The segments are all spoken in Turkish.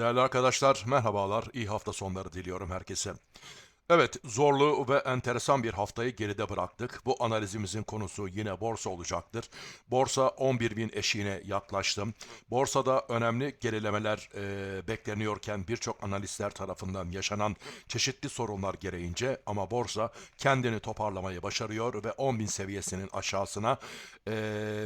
Değerli arkadaşlar, merhabalar. İyi hafta sonları diliyorum herkese. Evet, zorlu ve enteresan bir haftayı geride bıraktık. Bu analizimizin konusu yine borsa olacaktır. Borsa 11 bin eşiğine yaklaştı. Borsada önemli gerilemeler e, bekleniyorken birçok analistler tarafından yaşanan çeşitli sorunlar gereğince ama borsa kendini toparlamayı başarıyor ve 10 bin seviyesinin aşağısına e,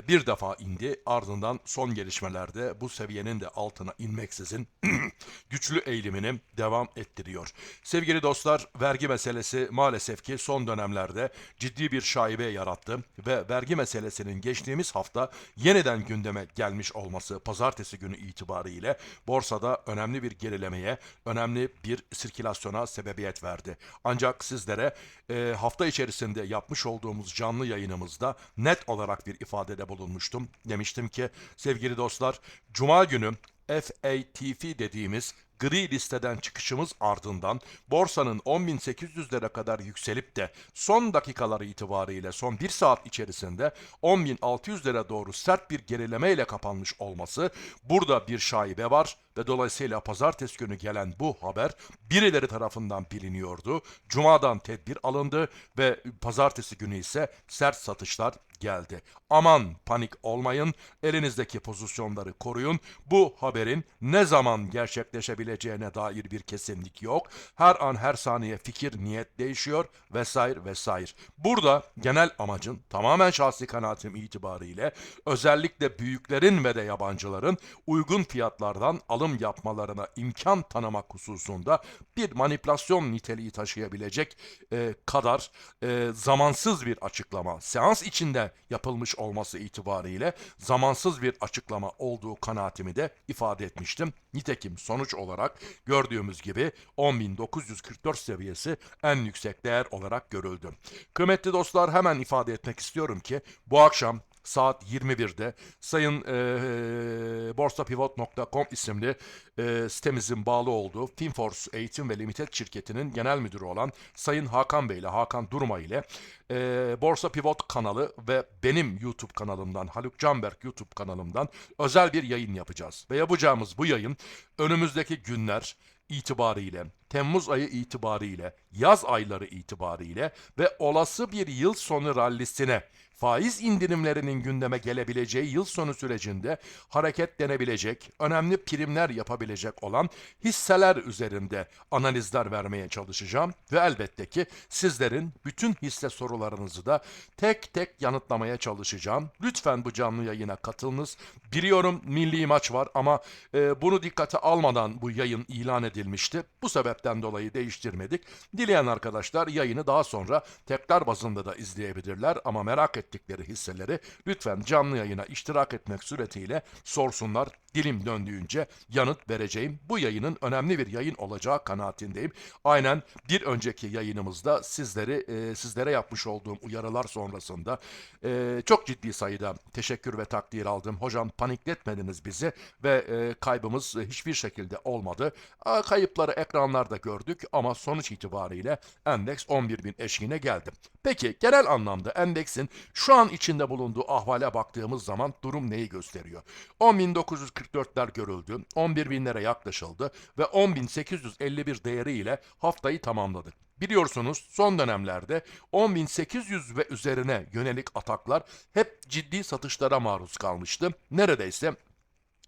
bir defa indi. Ardından son gelişmelerde bu seviyenin de altına inmeksizin güçlü eğilimini devam ettiriyor. Sevgili dostlar, vergi meselesi maalesef ki son dönemlerde ciddi bir şaibe yarattı ve vergi meselesinin geçtiğimiz hafta yeniden gündeme gelmiş olması pazartesi günü itibariyle borsada önemli bir gerilemeye, önemli bir sirkülasyona sebebiyet verdi. Ancak sizlere e, hafta içerisinde yapmış olduğumuz canlı yayınımızda net olarak bir ifadede bulunmuştum. Demiştim ki sevgili dostlar, Cuma günü FATF dediğimiz gri listeden çıkışımız ardından borsanın 10.800'lere kadar yükselip de son dakikalar itibariyle son 1 saat içerisinde 10.600'lere doğru sert bir gerileme ile kapanmış olması burada bir şaibe var ve dolayısıyla pazartesi günü gelen bu haber birileri tarafından biliniyordu. Cuma'dan tedbir alındı ve pazartesi günü ise sert satışlar geldi. Aman panik olmayın, elinizdeki pozisyonları koruyun. Bu haberin ne zaman gerçekleşebileceğine dair bir kesinlik yok. Her an her saniye fikir, niyet değişiyor vesaire vesaire. Burada genel amacın tamamen şahsi kanaatim itibariyle özellikle büyüklerin ve de yabancıların uygun fiyatlardan alım yapmalarına imkan tanımak hususunda bir manipülasyon niteliği taşıyabilecek e, kadar e, zamansız bir açıklama, seans içinde yapılmış olması itibariyle zamansız bir açıklama olduğu kanaatimi de ifade etmiştim. Nitekim sonuç olarak gördüğümüz gibi 10.944 seviyesi en yüksek değer olarak görüldü. Kıymetli dostlar hemen ifade etmek istiyorum ki bu akşam saat 21'de sayın e, borsapivot.com isimli e, sitemizin bağlı olduğu Finforce Eğitim ve Limited şirketinin genel müdürü olan Sayın Hakan Bey ile Hakan Durma ile e, Borsa Pivot kanalı ve benim YouTube kanalımdan Haluk Canberk YouTube kanalımdan özel bir yayın yapacağız. Ve yapacağımız bu yayın önümüzdeki günler itibariyle, Temmuz ayı itibariyle, yaz ayları itibariyle ve olası bir yıl sonu rallisine faiz indirimlerinin gündeme gelebileceği yıl sonu sürecinde hareketlenebilecek, önemli primler yapabilecek olan hisseler üzerinde analizler vermeye çalışacağım ve elbette ki sizlerin bütün hisse sorularınızı da tek tek yanıtlamaya çalışacağım. Lütfen bu canlı yayına katılınız. Biliyorum milli maç var ama e, bunu dikkate almadan bu yayın ilan edilmişti. Bu sebepten dolayı değiştirmedik. Dileyen arkadaşlar yayını daha sonra tekrar bazında da izleyebilirler ama merak ettikleri hisseleri lütfen canlı yayına iştirak etmek suretiyle sorsunlar. Dilim döndüğünce yanıt vereceğim. Bu yayının önemli bir yayın olacağı kanaatindeyim. Aynen bir önceki yayınımızda sizleri e, sizlere yapmış olduğum uyarılar sonrasında e, çok ciddi sayıda teşekkür ve takdir aldım. Hocam panikletmediniz bizi ve e, kaybımız hiçbir şekilde olmadı. A, kayıpları ekranlarda gördük ama sonuç itibariyle endeks 11 bin eşiğine geldi. Peki genel anlamda endeksin şu an içinde bulunduğu ahvale baktığımız zaman durum neyi gösteriyor? 10.944'ler görüldü, 11 binlere yaklaşıldı ve 10.851 değeriyle haftayı tamamladık. Biliyorsunuz son dönemlerde 10.800 ve üzerine yönelik ataklar hep ciddi satışlara maruz kalmıştı. Neredeyse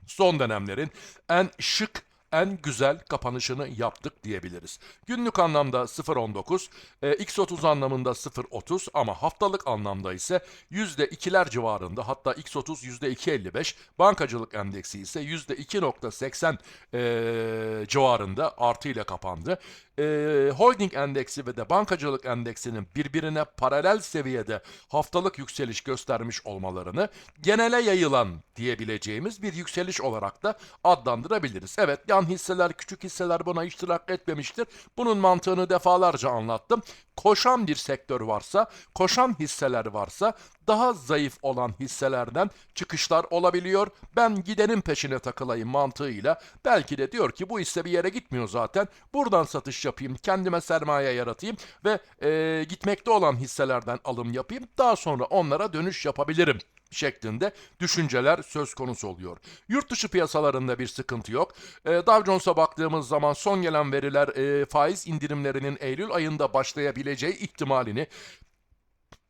son dönemlerin en şık en güzel kapanışını yaptık diyebiliriz. Günlük anlamda 0.19, e, X30 anlamında 0.30 ama haftalık anlamda ise %2'ler civarında hatta X30 %2.55, bankacılık endeksi ise %2.80 e, civarında artıyla kapandı. E, holding endeksi ve de bankacılık endeksinin birbirine paralel seviyede haftalık yükseliş göstermiş olmalarını genele yayılan diyebileceğimiz bir yükseliş olarak da adlandırabiliriz. Evet yan hisseler, küçük hisseler buna iştirak etmemiştir. Bunun mantığını defalarca anlattım. Koşan bir sektör varsa, koşan hisseler varsa daha zayıf olan hisselerden çıkışlar olabiliyor. Ben gidenin peşine takılayım mantığıyla. Belki de diyor ki bu hisse bir yere gitmiyor zaten. Buradan satış yapayım, kendime sermaye yaratayım ve eee, gitmekte olan hisselerden alım yapayım. Daha sonra onlara dönüş yapabilirim şeklinde düşünceler söz konusu oluyor. Yurt dışı piyasalarında bir sıkıntı yok. Ee, Dow Jones'a baktığımız zaman son gelen veriler e, faiz indirimlerinin Eylül ayında başlayabileceği ihtimalini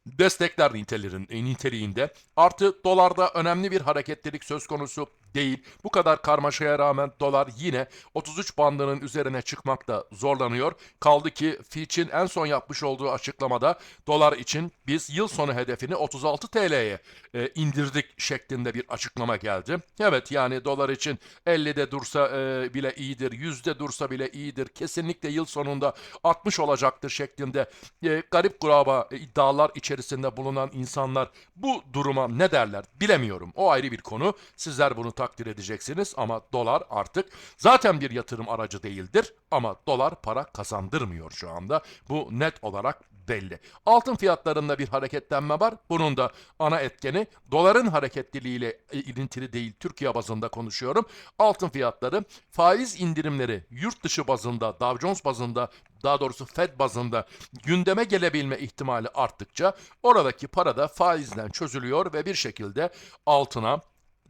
destekler nitelerin, e, niteliğinde. Artı dolarda önemli bir hareketlilik söz konusu değil. Bu kadar karmaşaya rağmen dolar yine 33 bandının üzerine çıkmakta zorlanıyor. Kaldı ki Fitch'in en son yapmış olduğu açıklamada dolar için biz yıl sonu hedefini 36 TL'ye e, indirdik şeklinde bir açıklama geldi. Evet yani dolar için 50'de dursa e, bile iyidir, 100'de dursa bile iyidir. Kesinlikle yıl sonunda 60 olacaktır şeklinde e, garip kuraba e, iddialar içerisinde bulunan insanlar bu duruma ne derler bilemiyorum. O ayrı bir konu. Sizler bunu takdir edeceksiniz ama dolar artık zaten bir yatırım aracı değildir ama dolar para kazandırmıyor şu anda. Bu net olarak belli. Altın fiyatlarında bir hareketlenme var. Bunun da ana etkeni doların hareketliliğiyle ilintili değil. Türkiye bazında konuşuyorum. Altın fiyatları faiz indirimleri yurt dışı bazında, Dow Jones bazında daha doğrusu Fed bazında gündeme gelebilme ihtimali arttıkça oradaki para da faizden çözülüyor ve bir şekilde altına,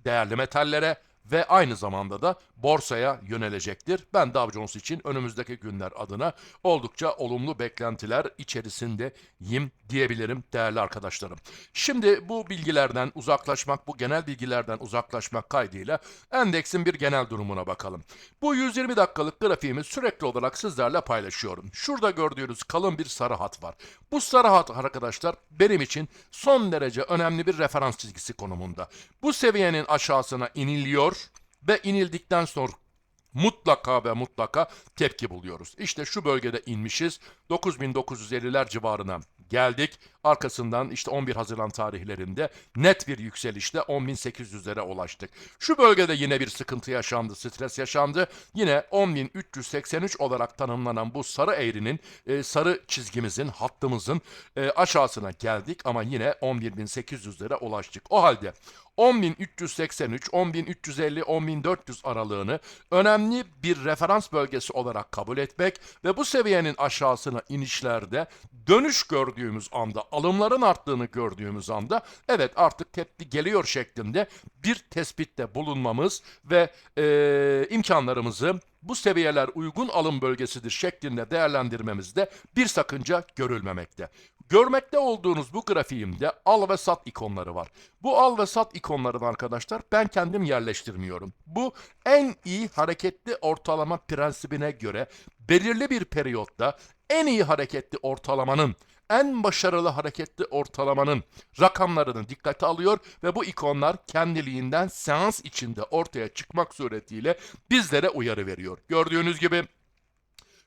değerli metallere ve aynı zamanda da borsaya yönelecektir. Ben Dow Jones için önümüzdeki günler adına oldukça olumlu beklentiler içerisindeyim diyebilirim değerli arkadaşlarım. Şimdi bu bilgilerden uzaklaşmak, bu genel bilgilerden uzaklaşmak kaydıyla endeksin bir genel durumuna bakalım. Bu 120 dakikalık grafiğimi sürekli olarak sizlerle paylaşıyorum. Şurada gördüğünüz kalın bir sarı hat var. Bu sarı hat arkadaşlar benim için son derece önemli bir referans çizgisi konumunda. Bu seviyenin aşağısına iniliyor ve inildikten sonra mutlaka ve mutlaka tepki buluyoruz. İşte şu bölgede inmişiz. 9950'ler civarına geldik. Arkasından işte 11 Haziran tarihlerinde net bir yükselişte 10.800'lere ulaştık. Şu bölgede yine bir sıkıntı yaşandı, stres yaşandı. Yine 10.383 olarak tanımlanan bu sarı eğrinin, e, sarı çizgimizin, hattımızın e, aşağısına geldik ama yine 11.800'lere ulaştık. O halde 10.383, 10.350, 10.400 aralığını önemli bir referans bölgesi olarak kabul etmek ve bu seviyenin aşağısına inişlerde dönüş gördüğümüz anda, alımların arttığını gördüğümüz anda evet artık tepki geliyor şeklinde bir tespitte bulunmamız ve eee, imkanlarımızı bu seviyeler uygun alım bölgesidir şeklinde değerlendirmemizde bir sakınca görülmemekte. Görmekte olduğunuz bu grafiğimde al ve sat ikonları var. Bu al ve sat ikonlarını arkadaşlar ben kendim yerleştirmiyorum. Bu en iyi hareketli ortalama prensibine göre belirli bir periyotta en iyi hareketli ortalamanın en başarılı hareketli ortalamanın rakamlarını dikkate alıyor ve bu ikonlar kendiliğinden seans içinde ortaya çıkmak suretiyle bizlere uyarı veriyor. Gördüğünüz gibi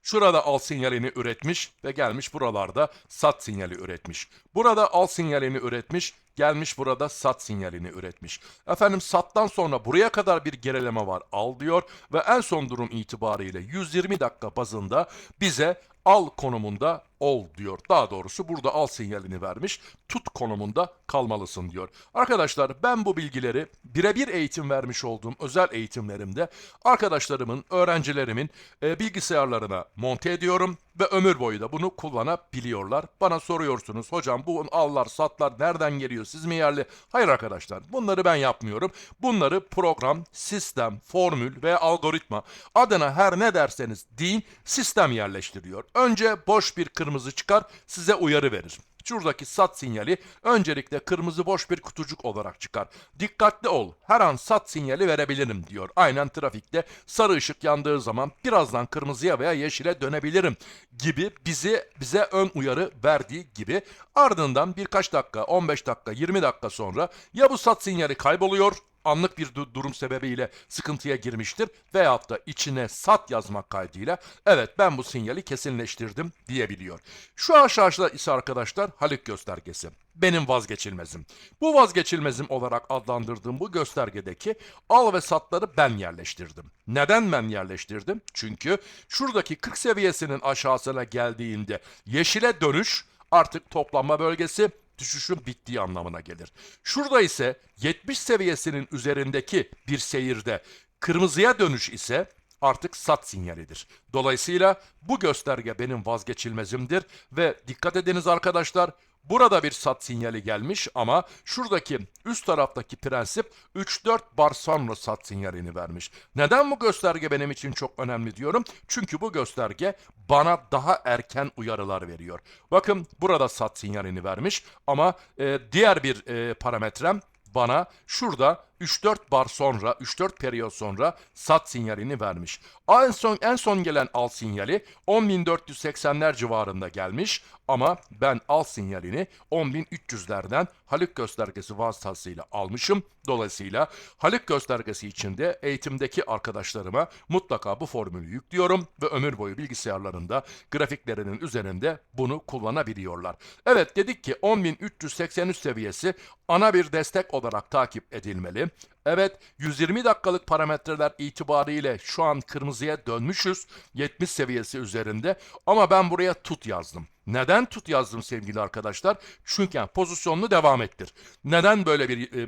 Şurada al sinyalini üretmiş ve gelmiş buralarda sat sinyali üretmiş. Burada al sinyalini üretmiş, gelmiş burada sat sinyalini üretmiş. Efendim sattan sonra buraya kadar bir gerileme var al diyor ve en son durum itibariyle 120 dakika bazında bize al konumunda ol diyor. Daha doğrusu burada al sinyalini vermiş. Tut konumunda kalmalısın diyor. Arkadaşlar ben bu bilgileri birebir eğitim vermiş olduğum özel eğitimlerimde arkadaşlarımın, öğrencilerimin e, bilgisayarlarına monte ediyorum ve ömür boyu da bunu kullanabiliyorlar. Bana soruyorsunuz hocam bu allar satlar nereden geliyor siz mi yerli? Hayır arkadaşlar bunları ben yapmıyorum. Bunları program, sistem, formül veya algoritma adına her ne derseniz deyin sistem yerleştiriyor. Önce boş bir kırmızı çıkar size uyarı verir. Şuradaki sat sinyali öncelikle kırmızı boş bir kutucuk olarak çıkar. Dikkatli ol, her an sat sinyali verebilirim diyor. Aynen trafikte sarı ışık yandığı zaman birazdan kırmızıya veya yeşile dönebilirim gibi bizi bize ön uyarı verdiği gibi ardından birkaç dakika, 15 dakika, 20 dakika sonra ya bu sat sinyali kayboluyor anlık bir du- durum sebebiyle sıkıntıya girmiştir veyahut da içine sat yazmak kaydıyla evet ben bu sinyali kesinleştirdim diyebiliyor. Şu aşağıda ise arkadaşlar Halik göstergesi. Benim vazgeçilmezim. Bu vazgeçilmezim olarak adlandırdığım bu göstergedeki al ve satları ben yerleştirdim. Neden ben yerleştirdim? Çünkü şuradaki 40 seviyesinin aşağısına geldiğinde yeşile dönüş artık toplanma bölgesi düşüşün bittiği anlamına gelir. Şurada ise 70 seviyesinin üzerindeki bir seyirde kırmızıya dönüş ise artık sat sinyalidir. Dolayısıyla bu gösterge benim vazgeçilmezimdir ve dikkat ediniz arkadaşlar Burada bir sat sinyali gelmiş ama şuradaki üst taraftaki prensip 3-4 bar sonra sat sinyalini vermiş. Neden bu gösterge benim için çok önemli diyorum? Çünkü bu gösterge bana daha erken uyarılar veriyor. Bakın burada sat sinyalini vermiş ama e, diğer bir e, parametrem bana şurada 3-4 bar sonra, 3-4 periyot sonra sat sinyalini vermiş. En son en son gelen al sinyali 10.480'ler civarında gelmiş ama ben al sinyalini 10.300'lerden Halik göstergesi vasıtasıyla almışım. Dolayısıyla Halik göstergesi içinde eğitimdeki arkadaşlarıma mutlaka bu formülü yüklüyorum ve ömür boyu bilgisayarlarında grafiklerinin üzerinde bunu kullanabiliyorlar. Evet dedik ki 10.383 seviyesi ana bir destek olarak takip edilmeli. Evet 120 dakikalık parametreler itibariyle şu an kırmızıya dönmüşüz 70 seviyesi üzerinde ama ben buraya tut yazdım. Neden tut yazdım sevgili arkadaşlar? Çünkü yani pozisyonunu devam ettir. Neden böyle bir e,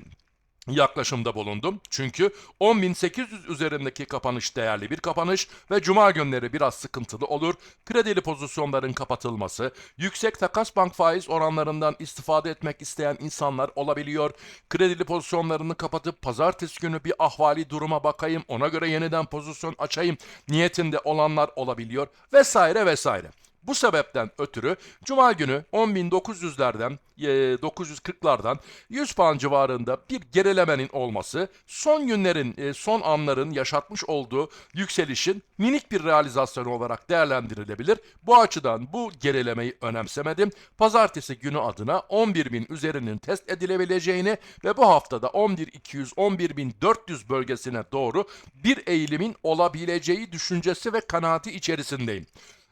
yaklaşımda bulundum. Çünkü 10.800 üzerindeki kapanış değerli bir kapanış ve cuma günleri biraz sıkıntılı olur. Kredili pozisyonların kapatılması, yüksek takas bank faiz oranlarından istifade etmek isteyen insanlar olabiliyor. Kredili pozisyonlarını kapatıp pazartesi günü bir ahvali duruma bakayım, ona göre yeniden pozisyon açayım niyetinde olanlar olabiliyor vesaire vesaire. Bu sebepten ötürü Cuma günü 10.900'lerden, e, 940'lardan 100 puan civarında bir gerilemenin olması, son günlerin, e, son anların yaşatmış olduğu yükselişin minik bir realizasyonu olarak değerlendirilebilir. Bu açıdan bu gerilemeyi önemsemedim. Pazartesi günü adına 11.000 üzerinin test edilebileceğini ve bu haftada 11.200-11.400 bölgesine doğru bir eğilimin olabileceği düşüncesi ve kanaati içerisindeyim.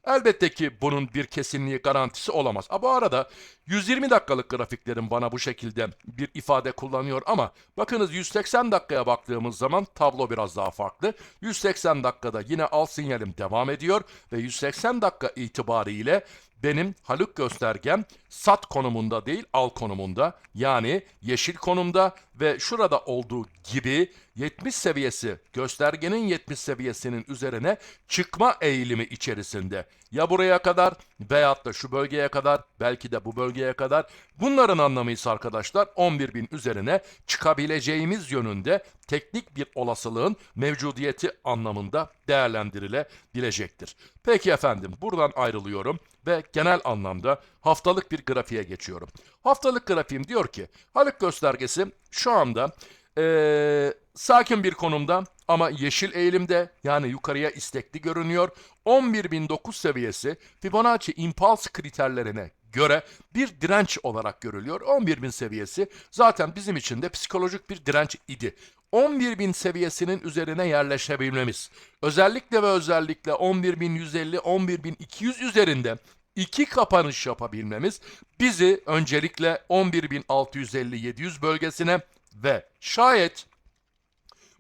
Elbette ki bunun bir kesinliği garantisi olamaz. Ha, bu arada 120 dakikalık grafiklerim bana bu şekilde bir ifade kullanıyor ama bakınız 180 dakikaya baktığımız zaman tablo biraz daha farklı. 180 dakikada yine al sinyalim devam ediyor ve 180 dakika itibariyle benim Haluk göstergem sat konumunda değil al konumunda yani yeşil konumda ve şurada olduğu gibi 70 seviyesi göstergenin 70 seviyesinin üzerine çıkma eğilimi içerisinde. Ya buraya kadar veyahut da şu bölgeye kadar belki de bu bölgeye kadar bunların anlamı ise arkadaşlar 11.000 üzerine çıkabileceğimiz yönünde teknik bir olasılığın mevcudiyeti anlamında değerlendirilebilecektir. Peki efendim buradan ayrılıyorum ve genel anlamda haftalık bir grafiğe geçiyorum. Haftalık grafiğim diyor ki Haluk göstergesi şu anda ee, sakin bir konumda ama yeşil eğilimde yani yukarıya istekli görünüyor. 11.009 seviyesi Fibonacci impulse kriterlerine göre bir direnç olarak görülüyor. 11.000 seviyesi zaten bizim için de psikolojik bir direnç idi. 11.000 seviyesinin üzerine yerleşebilmemiz, özellikle ve özellikle 11.150, 11.200 üzerinde iki kapanış yapabilmemiz bizi öncelikle 11.650-700 bölgesine ve şayet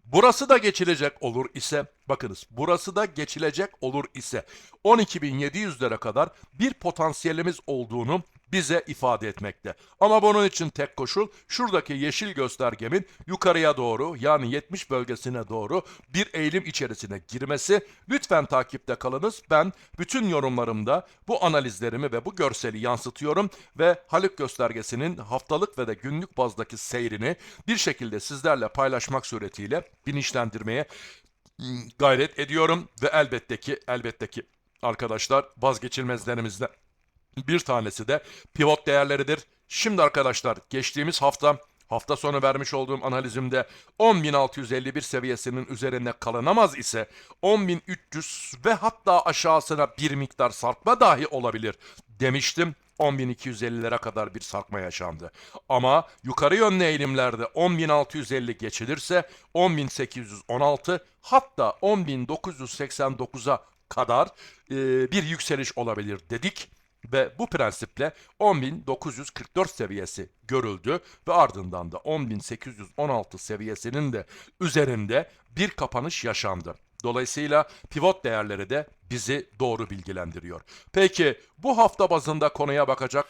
burası da geçilecek olur ise bakınız burası da geçilecek olur ise 12.700'lere kadar bir potansiyelimiz olduğunu bize ifade etmekte. Ama bunun için tek koşul şuradaki yeşil göstergemin yukarıya doğru yani 70 bölgesine doğru bir eğilim içerisine girmesi. Lütfen takipte kalınız. Ben bütün yorumlarımda bu analizlerimi ve bu görseli yansıtıyorum ve Haluk göstergesinin haftalık ve de günlük bazdaki seyrini bir şekilde sizlerle paylaşmak suretiyle bilinçlendirmeye gayret ediyorum ve elbette ki elbette ki arkadaşlar vazgeçilmezlerimizden bir tanesi de pivot değerleridir. Şimdi arkadaşlar geçtiğimiz hafta hafta sonu vermiş olduğum analizimde 10.651 seviyesinin üzerinde kalınamaz ise 10.300 ve hatta aşağısına bir miktar sarkma dahi olabilir demiştim. 10.250'lere kadar bir sarkma yaşandı. Ama yukarı yönlü eğilimlerde 10.650 geçilirse 10.816 hatta 10.989'a kadar e, bir yükseliş olabilir dedik ve bu prensiple 10.944 seviyesi görüldü ve ardından da 10.816 seviyesinin de üzerinde bir kapanış yaşandı. Dolayısıyla pivot değerleri de bizi doğru bilgilendiriyor. Peki bu hafta bazında konuya bakacak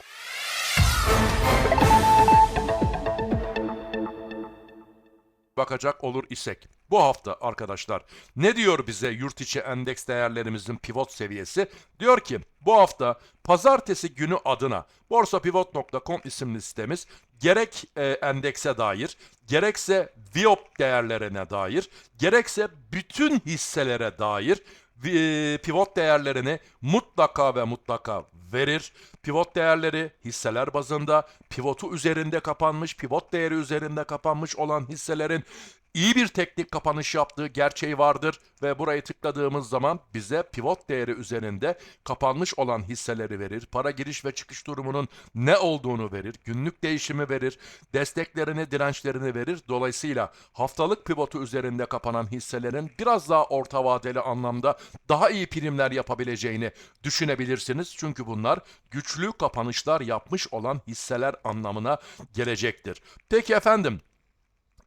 bakacak olur isek. Bu hafta arkadaşlar ne diyor bize yurt içi endeks değerlerimizin pivot seviyesi? Diyor ki bu hafta pazartesi günü adına borsapivot.com isimli sitemiz gerek e, endekse dair, gerekse VIOP değerlerine dair, gerekse bütün hisselere dair e, pivot değerlerini mutlaka ve mutlaka verir. Pivot değerleri hisseler bazında pivotu üzerinde kapanmış, pivot değeri üzerinde kapanmış olan hisselerin iyi bir teknik kapanış yaptığı gerçeği vardır ve burayı tıkladığımız zaman bize pivot değeri üzerinde kapanmış olan hisseleri verir. Para giriş ve çıkış durumunun ne olduğunu verir. Günlük değişimi verir. Desteklerini, dirençlerini verir. Dolayısıyla haftalık pivotu üzerinde kapanan hisselerin biraz daha orta vadeli anlamda daha iyi primler yapabileceğini düşünebilirsiniz. Çünkü bunlar güçlü kapanışlar yapmış olan hisseler anlamına gelecektir. Peki efendim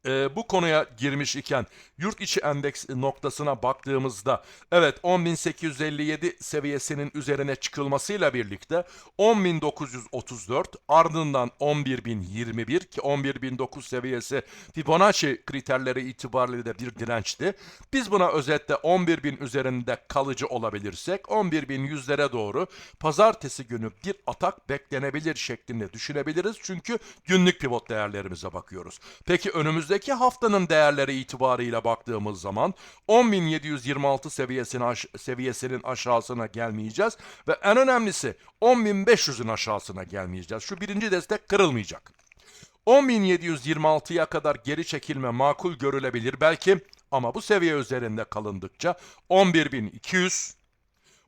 e, bu konuya girmiş iken yurt içi endeks noktasına baktığımızda evet 10.857 seviyesinin üzerine çıkılmasıyla birlikte 10.934 ardından 11.021 ki 11.009 seviyesi Fibonacci kriterleri itibariyle de bir dirençti. Biz buna özetle 11.000 üzerinde kalıcı olabilirsek 11.100'lere doğru pazartesi günü bir atak beklenebilir şeklinde düşünebiliriz. Çünkü günlük pivot değerlerimize bakıyoruz. Peki önümüzde önümüzdeki haftanın değerleri itibarıyla baktığımız zaman 10.726 seviyesine aş- seviyesinin aşağısına gelmeyeceğiz ve en önemlisi 10.500'ün aşağısına gelmeyeceğiz. Şu birinci destek kırılmayacak. 10.726'ya kadar geri çekilme makul görülebilir belki ama bu seviye üzerinde kalındıkça 11.200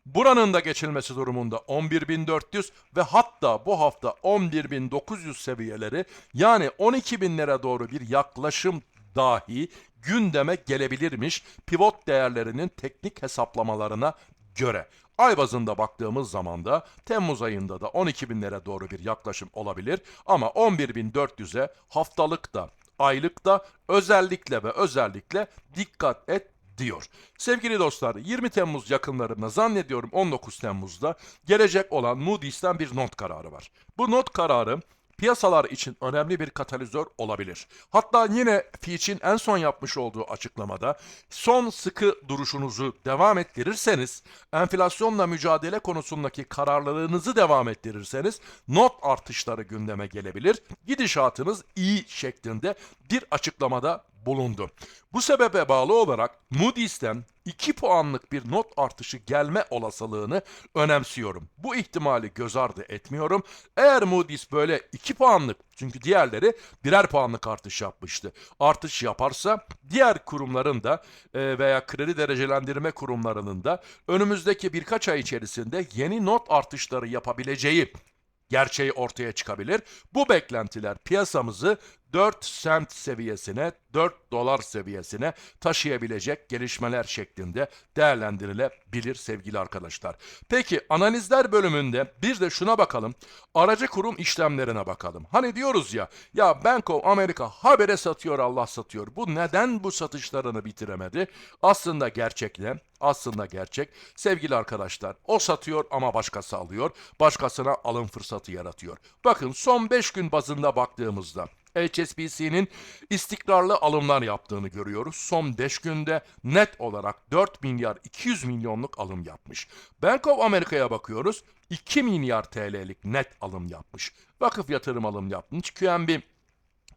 Buranın da geçilmesi durumunda 11.400 ve hatta bu hafta 11.900 seviyeleri yani 12.000'lere doğru bir yaklaşım dahi gündeme gelebilirmiş pivot değerlerinin teknik hesaplamalarına göre. Ay bazında baktığımız zaman da Temmuz ayında da 12.000'lere doğru bir yaklaşım olabilir ama 11.400'e haftalıkta, aylıkta özellikle ve özellikle dikkat et diyor. Sevgili dostlar 20 Temmuz yakınlarında zannediyorum 19 Temmuz'da gelecek olan Moody's'ten bir not kararı var. Bu not kararı piyasalar için önemli bir katalizör olabilir. Hatta yine Fitch'in en son yapmış olduğu açıklamada son sıkı duruşunuzu devam ettirirseniz, enflasyonla mücadele konusundaki kararlılığınızı devam ettirirseniz not artışları gündeme gelebilir. Gidişatınız iyi şeklinde bir açıklamada bulundu. Bu sebebe bağlı olarak Moody's'ten 2 puanlık bir not artışı gelme olasılığını önemsiyorum. Bu ihtimali göz ardı etmiyorum. Eğer Moody's böyle 2 puanlık çünkü diğerleri birer puanlık artış yapmıştı. Artış yaparsa diğer kurumların da e, veya kredi derecelendirme kurumlarının da önümüzdeki birkaç ay içerisinde yeni not artışları yapabileceği gerçeği ortaya çıkabilir. Bu beklentiler piyasamızı 4 sent seviyesine, 4 dolar seviyesine taşıyabilecek gelişmeler şeklinde değerlendirilebilir sevgili arkadaşlar. Peki analizler bölümünde bir de şuna bakalım. Aracı kurum işlemlerine bakalım. Hani diyoruz ya, ya Bank of America habere satıyor Allah satıyor. Bu neden bu satışlarını bitiremedi? Aslında gerçek ne? Aslında gerçek. Sevgili arkadaşlar, o satıyor ama başkası alıyor. Başkasına alım fırsatı yaratıyor. Bakın son 5 gün bazında baktığımızda HSBC'nin istikrarlı alımlar yaptığını görüyoruz. Son 5 günde net olarak 4 milyar 200 milyonluk alım yapmış. Bank of America'ya bakıyoruz. 2 milyar TL'lik net alım yapmış. Vakıf yatırım alım yapmış. QNB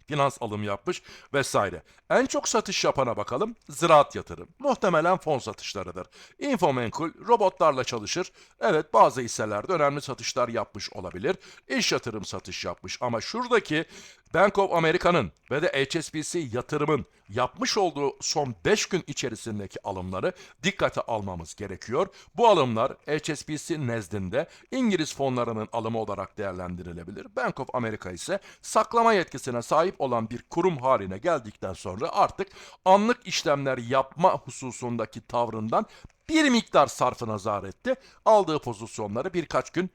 finans alım yapmış vesaire. En çok satış yapana bakalım. Ziraat yatırım. Muhtemelen fon satışlarıdır. Infomenkul robotlarla çalışır. Evet bazı hisselerde önemli satışlar yapmış olabilir. İş yatırım satış yapmış ama şuradaki Bank of America'nın ve de HSBC yatırımın yapmış olduğu son 5 gün içerisindeki alımları dikkate almamız gerekiyor. Bu alımlar HSBC nezdinde İngiliz fonlarının alımı olarak değerlendirilebilir. Bank of America ise saklama yetkisine sahip olan bir kurum haline geldikten sonra artık anlık işlemler yapma hususundaki tavrından bir miktar sarfı nazar etti. Aldığı pozisyonları birkaç gün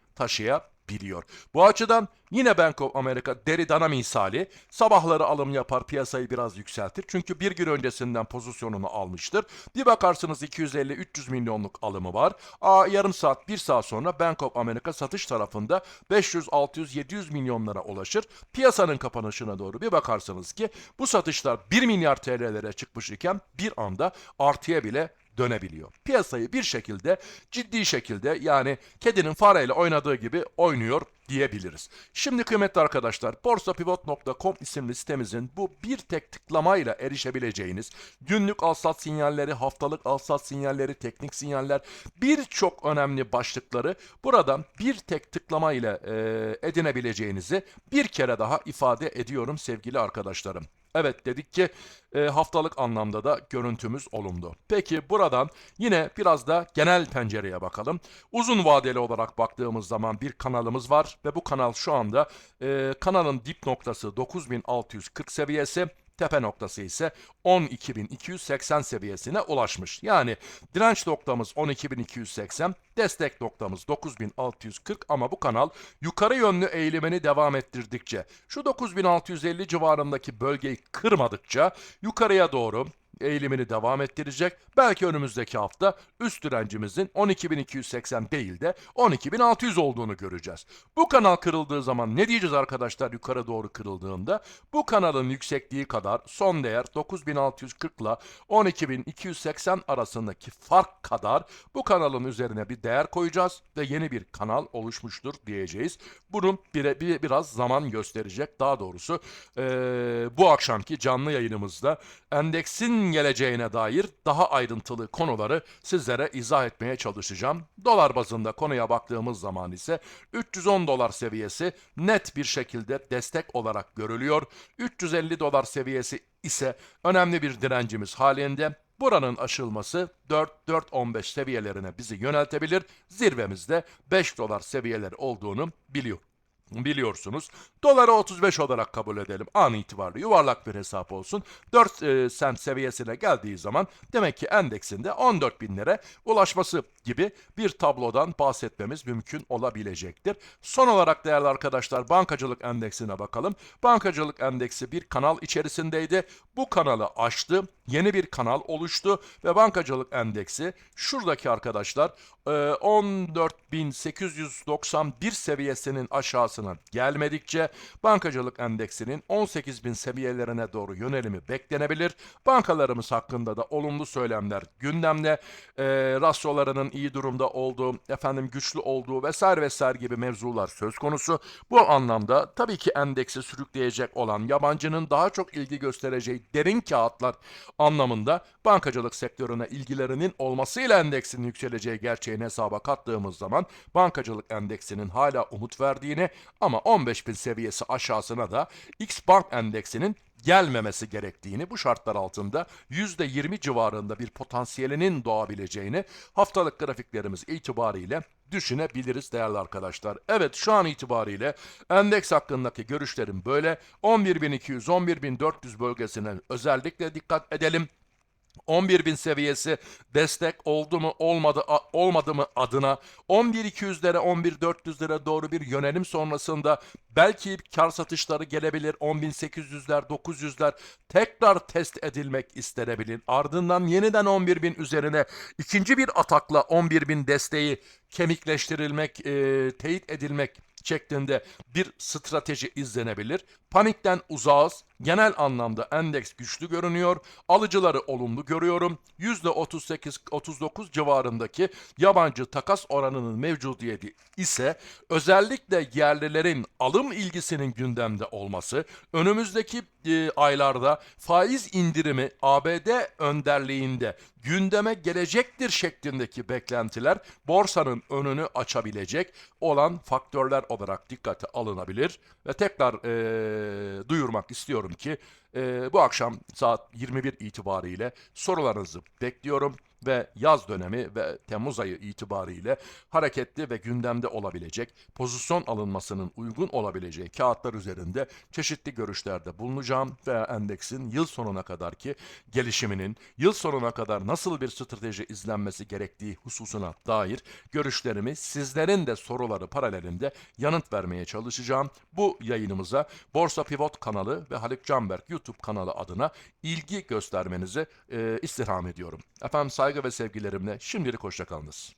taşıyabiliyor. Bu açıdan yine Bank of America deri dana misali sabahları alım yapar piyasayı biraz yükseltir. Çünkü bir gün öncesinden pozisyonunu almıştır. Bir bakarsınız 250-300 milyonluk alımı var. Aa, yarım saat bir saat sonra Bank of America satış tarafında 500, 600, 700 milyonlara ulaşır. Piyasanın kapanışına doğru bir bakarsınız ki bu satışlar 1 milyar TL'lere çıkmış iken bir anda artıya bile dönebiliyor. Piyasayı bir şekilde ciddi şekilde yani kedinin fareyle oynadığı gibi oynuyor diyebiliriz. Şimdi kıymetli arkadaşlar borsapivot.com isimli sitemizin bu bir tek tıklamayla erişebileceğiniz günlük alsat sinyalleri, haftalık alsat sinyalleri, teknik sinyaller birçok önemli başlıkları buradan bir tek tıklama ile e, edinebileceğinizi bir kere daha ifade ediyorum sevgili arkadaşlarım. Evet dedik ki e, haftalık anlamda da görüntümüz olumlu. Peki buradan yine biraz da genel pencereye bakalım. Uzun vadeli olarak baktığımız zaman bir kanalımız var ve bu kanal şu anda e, kanalın dip noktası 9640 seviyesi. Tepe noktası ise 12.280 seviyesine ulaşmış. Yani direnç noktamız 12.280, destek noktamız 9640 ama bu kanal yukarı yönlü eğilimini devam ettirdikçe, şu 9650 civarındaki bölgeyi kırmadıkça yukarıya doğru eğilimini devam ettirecek. Belki önümüzdeki hafta üst direncimizin 12.280 değil de 12.600 olduğunu göreceğiz. Bu kanal kırıldığı zaman ne diyeceğiz arkadaşlar yukarı doğru kırıldığında? Bu kanalın yüksekliği kadar son değer 9.640 ile 12.280 arasındaki fark kadar bu kanalın üzerine bir değer koyacağız ve yeni bir kanal oluşmuştur diyeceğiz. Bunun bir, bir, biraz zaman gösterecek. Daha doğrusu eee, bu akşamki canlı yayınımızda endeksin geleceğine dair daha ayrıntılı konuları sizlere izah etmeye çalışacağım. Dolar bazında konuya baktığımız zaman ise 310 dolar seviyesi net bir şekilde destek olarak görülüyor. 350 dolar seviyesi ise önemli bir direncimiz halinde. Buranın aşılması 4-4-15 seviyelerine bizi yöneltebilir. Zirvemizde 5 dolar seviyeleri olduğunu biliyor. Biliyorsunuz. Doları 35 olarak kabul edelim. An itibariyle yuvarlak bir hesap olsun. 4 e, sent seviyesine geldiği zaman demek ki endeksinde 14 binlere ulaşması gibi bir tablodan bahsetmemiz mümkün olabilecektir. Son olarak değerli arkadaşlar bankacılık endeksine bakalım. Bankacılık endeksi bir kanal içerisindeydi. Bu kanalı aştı. Yeni bir kanal oluştu ve bankacılık endeksi şuradaki arkadaşlar 14.891 seviyesinin aşağısına gelmedikçe bankacılık endeksinin 18.000 seviyelerine doğru yönelimi beklenebilir. Bankalarımız hakkında da olumlu söylemler gündemde. E, rasyolarının iyi durumda olduğu, efendim güçlü olduğu vesaire vesaire gibi mevzular söz konusu. Bu anlamda tabii ki endeksi sürükleyecek olan yabancının daha çok ilgi göstereceği derin kağıtlar anlamında bankacılık sektörüne ilgilerinin olmasıyla endeksin yükseleceği gerçeğini hesaba kattığımız zaman bankacılık endeksinin hala umut verdiğini ama 15.000 seviyesi aşağısına da X Bank endeksinin gelmemesi gerektiğini bu şartlar altında %20 civarında bir potansiyelinin doğabileceğini haftalık grafiklerimiz itibariyle düşünebiliriz değerli arkadaşlar. Evet şu an itibariyle endeks hakkındaki görüşlerim böyle. 11.200-11.400 bölgesine özellikle dikkat edelim. 11.000 seviyesi destek oldu mu olmadı olmadı mı adına 11.200'lere 11.400'lere doğru bir yönelim sonrasında belki kar satışları gelebilir 10.800'ler 900'ler tekrar test edilmek istenebilir. Ardından yeniden 11.000 üzerine ikinci bir atakla 11.000 desteği kemikleştirilmek, e, teyit edilmek şeklinde bir strateji izlenebilir. Panikten uzağız. Genel anlamda endeks güçlü görünüyor. Alıcıları olumlu görüyorum. %38-39 civarındaki yabancı takas oranının mevcudiyeti ise özellikle yerlilerin alım ilgisinin gündemde olması, önümüzdeki e, aylarda faiz indirimi ABD önderliğinde gündeme gelecektir şeklindeki beklentiler borsanın önünü açabilecek olan faktörler olarak dikkate alınabilir ve tekrar e, duyurmak istiyorum ki e, bu akşam saat 21 itibariyle sorularınızı bekliyorum ve yaz dönemi ve Temmuz ayı itibariyle hareketli ve gündemde olabilecek, pozisyon alınmasının uygun olabileceği kağıtlar üzerinde çeşitli görüşlerde bulunacağım ve endeksin yıl sonuna kadarki gelişiminin, yıl sonuna kadar nasıl bir strateji izlenmesi gerektiği hususuna dair görüşlerimi sizlerin de soruları paralelinde yanıt vermeye çalışacağım. Bu yayınımıza Borsa Pivot kanalı ve Haluk Canberk YouTube kanalı adına ilgi göstermenizi e, istirham ediyorum. Efendim saygı ve sevgilerimle şimdilik hoşçakalınız.